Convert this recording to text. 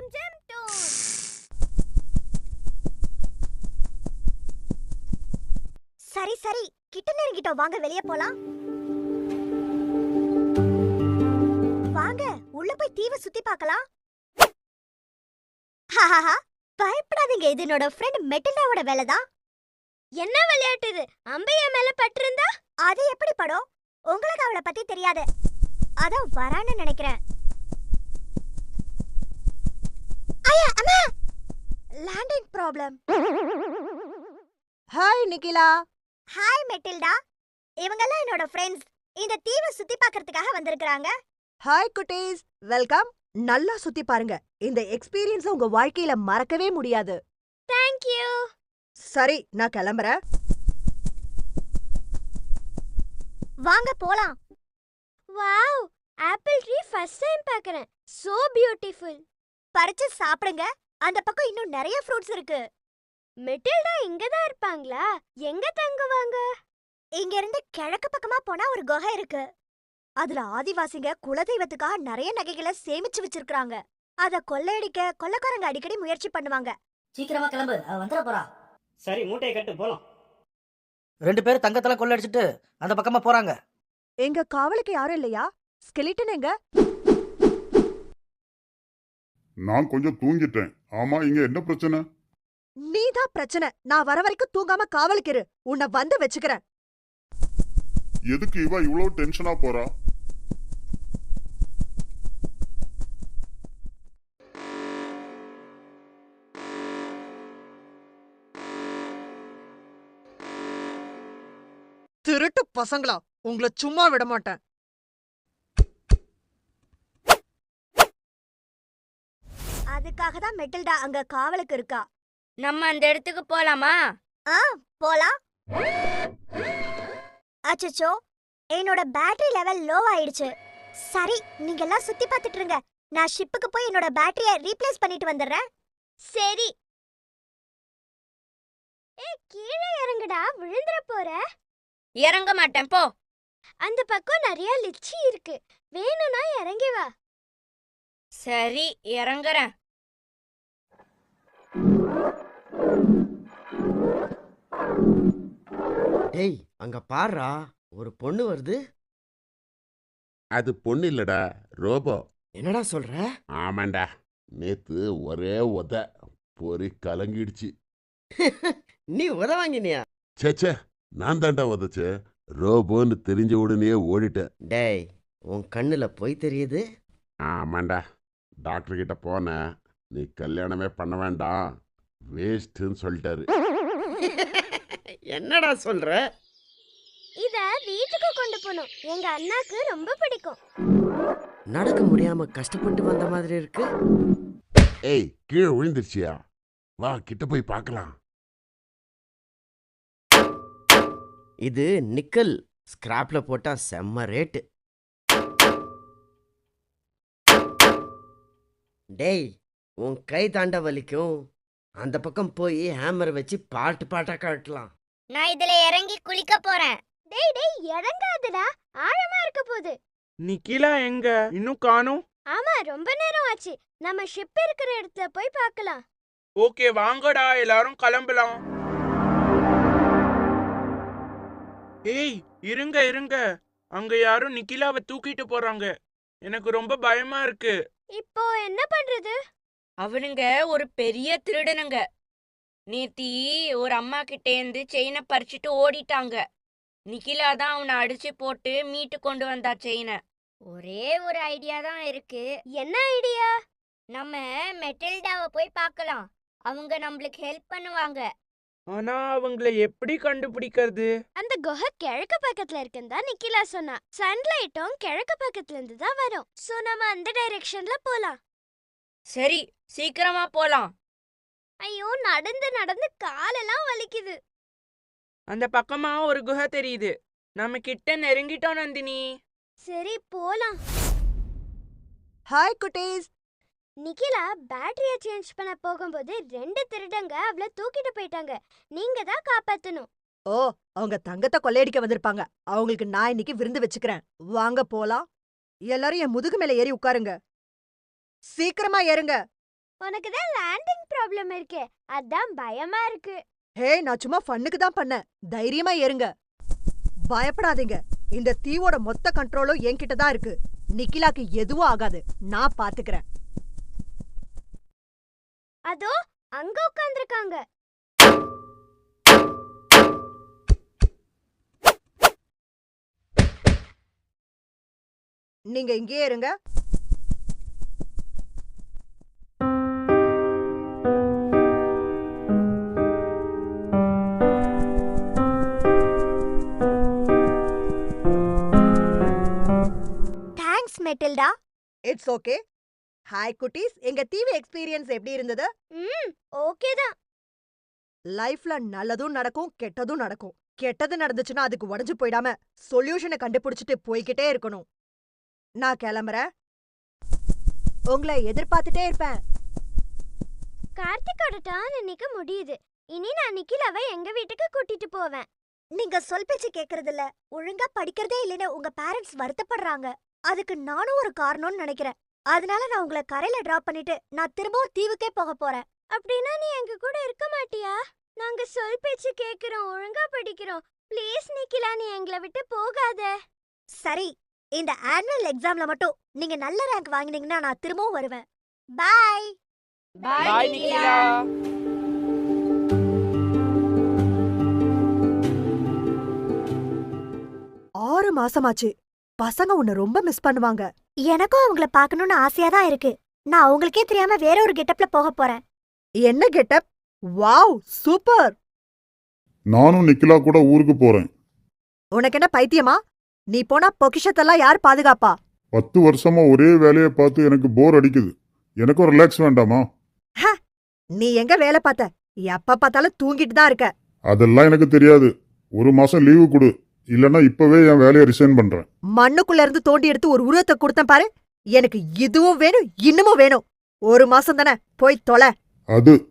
ஜம் ஜம் tone சரி சரி. கிட்ட நெருங்கிட்டோம் வாங்க வெளியே போலாம். வாங்க உள்ள போய் தீவை சுத்தி பார்க்கலாம். பயப்படாதீங்க. இது என்னோட ஃப்ரெண்ட் மெட்டில்டாவோட வேலை தான் என்ன விளையாட்டு இது? அம்பையா மேல பட்டிருந்தா? அது எப்படி படம்? உங்களுக்கு அவளை பத்தி தெரியாது. அதான் வரான்னு நினைக்கிறேன். ஐயா அம்மா! Landing problem hi Nikhila hi Matilda இவங்கெல்லாம் என்னோட ஃப்ரெண்ட்ஸ் இந்த தீவை சுத்தி பார்க்கறதுக்காக வந்திருக்காங்க ஹாய் குட்டீஸ். வெல்கம் நல்லா சுத்தி பாருங்க. இந்த எக்ஸ்பீரியன்ஸ் உங்க வாழ்க்கையில மறக்கவே முடியாது. தேங்க் யூ சரி நான் கிளம்புறேன். வாங்க போலாம். Wow apple tree first time பார்க்கறேன். சோ பியூட்டிஃபுல் பறிச்சு சாப்பிடுங்க. அந்த பக்கம் இன்னும் நிறைய ஃப்ரூட்ஸ் இருக்கு. மெட்டில்டா இங்க தான் இருப்பாங்களா? எங்க தங்குவாங்க? இங்க இருந்து கிழக்கு பக்கமா போனா ஒரு குகை இருக்கு. அதுல ஆதிவாசிங்க குலதெய்வத்துக்காக நிறைய நகைகளை சேமிச்சு வச்சிருக்காங்க அத கொள்ளையடிக்க கொள்ளைக்காரங்க அடிக்கடி முயற்சி பண்ணுவாங்க. சீக்கிரமா கிளம்பு. வந்துட போறா. சரி மூட்டையை கட்டு. போலாம். ரெண்டு பேரும் தங்கத்தெல்லாம் கொள்ளடிச்சிட்டு அந்த பக்கமா போறாங்க. எங்க காவலுக்கு யாரும் இல்லையா? ஸ்கெலிட்டன் எங்க? நான் கொஞ்சம் தூங்கிட்டேன். ஆமா இங்க என்ன பிரச்சனை? நீதான் பிரச்சனை. நான் வர வரைக்கும் தூங்காம காவலுக்கு இரு உன்னை வந்து வச்சுக்கிறேன். எதுக்கு இவ இவ்வளவு டென்ஷனா போறா? திருட்டு பசங்களா. உங்களை சும்மா விட மாட்டேன். அதுக்காக தான் மெட்டில்டா அங்க காவலுக்கு இருக்கா. நம்ம அந்த இடத்துக்கு போலாமா? ஆ போலாம். அச்சச்சோ என்னோட பேட்டரி லெவல் லோ ஆயிடுச்சு. சரி நீங்க எல்லாம் சுத்தி பார்த்துட்டு இருங்க நான் ஷிப்புக்கு போய் என்னோட பேட்டரியை ரீப்ளேஸ் பண்ணிட்டு வந்துடுறேன். சரி. ஏ கீழே இறங்குடா. விழுந்துற போற. இறங்க மாட்டேன். போ. அந்த பக்கம் நிறைய லிச்சி இருக்கு. வேணும்னா இறங்கி வா. சரி இறங்குறேன். டேய் அங்க பாருடா ஒரு பொண்ணு வருது. அது பொண்ணு இல்லடா ரோபோ. என்னடா சொல்ற? ஆமாண்டா நேத்து ஒரே உத பொறி கலங்கிடுச்சு. நீ உத வாங்கினியா? சேச்சே நான் தாண்டா உதச்சேன் ரோபோன்னு தெரிஞ்ச உடனே ஓடிட்டேன். டேய் உன் கண்ணுல போய் தெரியுது? ஆமாண்டா டாக்டர் கிட்ட போனேன் நீ கல்யாணமே பண்ண வேண்டாம் வேஸ்ட்டுன்னு சொல்லிட்டாரு. என்னடா சொல்ற? இத வீட்டுக்கு கொண்டு போகணும் எங்க அண்ணாக்கு ரொம்ப பிடிக்கும். நடக்க முடியாம கஷ்டப்பட்டு வந்த மாதிரி இருக்கு. ஏய் கீழே விழுந்துருச்சியா? வா கிட்ட போய் பார்க்கலாம். இது நிக்கல். ஸ்கிராப்ல போட்டா செம்ம ரேட்டு டேய் உன் கை தாண்ட வலிக்கும். அந்த பக்கம் போய் ஹேமர் வச்சு பாட்டு பாட்டா காட்டலாம். நான் இதுல இறங்கி குளிக்க போறேன். டேய் டேய் இறங்காதடா. ஆழமா இருக்க போகுது நிக்கிலா எங்க? இன்னும் காணும்? ஆமா ரொம்ப நேரம் ஆச்சு. நம்ம ஷிப் இருக்கிற இடத்துல போய் பார்க்கலாம். ஓகே வாங்கடா எல்லாரும் கிளம்பலாம். ஏய் இருங்க இருங்க. அங்க யாரும் நிக்கிலாவை தூக்கிட்டு போறாங்க. எனக்கு ரொம்ப பயமா இருக்கு. இப்போ என்ன பண்றது? அவனுங்க ஒரு பெரிய திருடனுங்க. நேத்தி ஒரு அம்மா கிட்டேந்து செயினை பறிச்சுட்டு ஓடிட்டாங்க. நிக்கிலா தான் அவனை அடிச்சு போட்டு மீட்டு கொண்டு வந்தா செயினை. ஒரே ஒரு ஐடியா தான் இருக்கு. என்ன ஐடியா? நம்ம மெட்டில்டாவை போய் பார்க்கலாம். அவங்க நம்மளுக்கு ஹெல்ப் பண்ணுவாங்க. ஆனா அவங்கள எப்படி கண்டுபிடிக்கிறது? அந்த குகை கிழக்கு பக்கத்துல இருக்குன்னு தான் நிக்கிலா சொன்னா. சன்லைட்டும் கிழக்கு பக்கத்துல இருந்து தான் வரும். சோ நம்ம அந்த டைரக்ஷன்ல போலாம். சரி சீக்கிரமா போலாம். ஐயோ நடந்து நடந்து காலெல்லாம் வலிக்குது. அந்த பக்கமா ஒரு குகை தெரியுது. நம்ம கிட்ட நெருங்கிட்டோம் நந்தினி. சரி போலாம். ஹாய் குட்டீஸ். நிக்கிலா பேட்டரிய சேஞ்ச் பண்ண போகும்போது ரெண்டு திருடங்க அவள தூக்கிட்டு போயிட்டாங்க. நீங்க தான் காப்பாத்தணும். ஓ அவங்க தங்கத்தை கொள்ளையடிக்க வந்திருப்பாங்க. அவங்களுக்கு நான் இன்னைக்கு விருந்து வச்சுக்கிறேன். வாங்க போலாம். எல்லாரும் என் முதுகு மேல ஏறி உட்காருங்க. சீக்கிரமா ஏறுங்க. உனக்கு தான் லேண்டிங் ப்ராப்ளம் இருக்கு. அதான் பயமா இருக்கு. ஹே நான் சும்மா ஃபன்னுக்கு தான் பண்ணேன். தைரியமா ஏறுங்க. பயப்படாதீங்க. இந்த தீவோட மொத்த கண்ட்ரோலும் என்கிட்ட தான் இருக்கு. நிக்கிலாக்கு எதுவும் ஆகாது. நான் பாத்துக்கிறேன். அதோ அங்க உட்கார்ந்திருக்காங்க நீங்க இங்கேயே இருங்க. மெட்டில்டா? இட்ஸ் ஓகே ஹாய் குட்டீஸ். எங்க தீவு எக்ஸ்பீரியன்ஸ் எப்படி இருந்தது? ம் ஓகே தான். லைஃப்ல நல்லதும் நடக்கும் கெட்டதும் நடக்கும். கெட்டது நடந்துச்சுன்னா அதுக்கு உடஞ்சு போயிடாம சொல்யூஷனை கண்டுபிடிச்சிட்டு போய்கிட்டே இருக்கணும். நான் கிளம்புறேன். உங்களை எதிர்பார்த்துட்டே இருப்பேன். கார்த்திகோட டர்ன் இன்னைக்கு முடியுது. இனி நான் நிக்கிலாவை எங்க வீட்டுக்கு கூட்டிட்டு போவேன். நீங்க சொல் பேச்சு கேக்குறது இல்ல ஒழுங்கா படிக்கிறதே இல்லைன்னு உங்க பேரண்ட்ஸ் வருத்தப்படுறாங்க. அதுக்கு நானும் ஒரு காரணம்னு நினைக்கிறேன். அதனால நான் உங்களை கரையில டிராப் பண்ணிட்டு நான் திரும்பவும் தீவுக்கே போக போறேன். அப்படின்னா நீ எங்க கூட இருக்க மாட்டியா? நாங்க சொல் பேச்சு கேக்குறோம் ஒழுங்கா படிக்கிறோம். ப்ளீஸ் நிக்கிலா நீ எங்களை விட்டு போகாத. சரி இந்த ஆனுவல் எக்ஸாம்ல மட்டும் நீங்க நல்ல ரேங்க் வாங்கினீங்கன்னா நான் திரும்பவும் வருவேன். பாய் பாய் நிக்கிலா. ஆறு மாசமாச்சு. பசங்க உன்னை ரொம்ப மிஸ் பண்ணுவாங்க. எனக்கும் அவங்கள பார்க்கணும்னு ஆசையா தான் இருக்கு. நான் அவங்களுக்கே தெரியாம வேற ஒரு கெட்டப்ல போக போறேன். என்ன கெட்டப் வாவ் சூப்பர் நானும் நிக்கிலா கூட ஊருக்கு போறேன். உனக்கு என்ன பைத்தியமா? நீ போனா பொக்கிஷத்தெல்லாம் யார் பாதுகாப்பா? பத்து வருஷமா ஒரே வேலையை பார்த்து எனக்கு போர் அடிக்குது. எனக்கும் ரிலாக்ஸ் வேண்டாமா? நீ எங்க வேலை பார்த்த? எப்ப பார்த்தாலும் தூங்கிட்டு தான் இருக்க. அதெல்லாம் எனக்கு தெரியாது. ஒரு மாசம் லீவு கொடு. இல்லைன்னா இப்பவே என் வேலையை ரிசைன் பண்றேன். மண்ணுக்குள்ள இருந்து தோண்டி எடுத்து ஒரு உருவத்தை கொடுத்தேன் பாரு. எனக்கு இதுவும் வேணும் இன்னமும் வேணும். ஒரு மாசம் தானே போய் தொலை. அது